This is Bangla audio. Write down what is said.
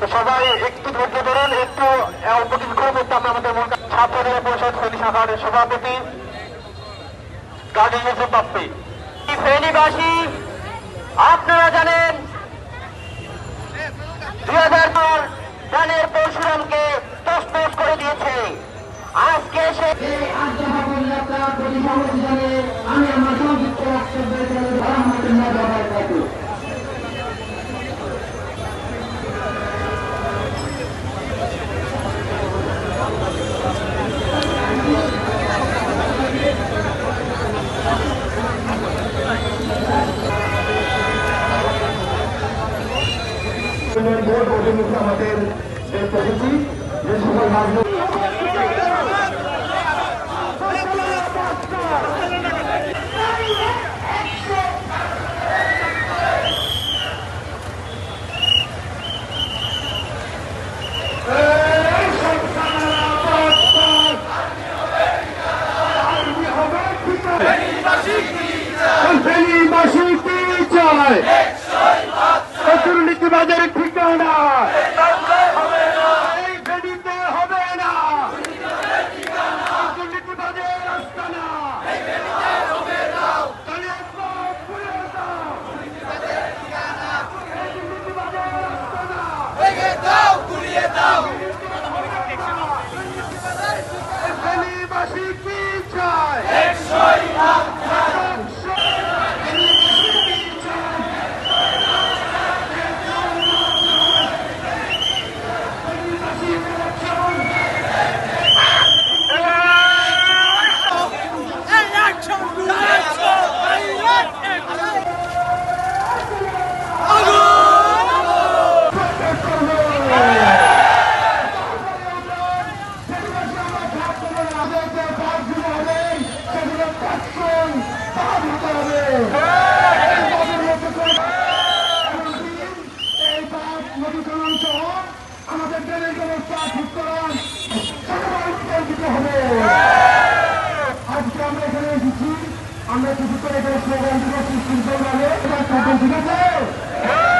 তো সবাই একটু ধৈর্য ধরুন, একটু অল্প মধ্যে আমরা আমাদের কাজ- ছাত্র জেলা পরিষদ ফেনী শাখার সভাপতি, গাজী ইউসুফ বাপ্পি। আপনারা জানেন, দুই হাজার পর ধানের পরশুরামকে তসতস করে দিয়েছে। আজকে সে ভোট অভিমুখে আমাদের যে প্রকৃতি যে সকল রাজনৈতিক ফেনীবাসী কি চায় দুর্নীতিবাদের ঠিকানা আমাদের ট্রেনের ব্যবস্থা ঠিক করার আজকে আমরা কিছু করে এখানে স্লোগান দিব সুশৃঙ্খলভাবে ঠিক আছে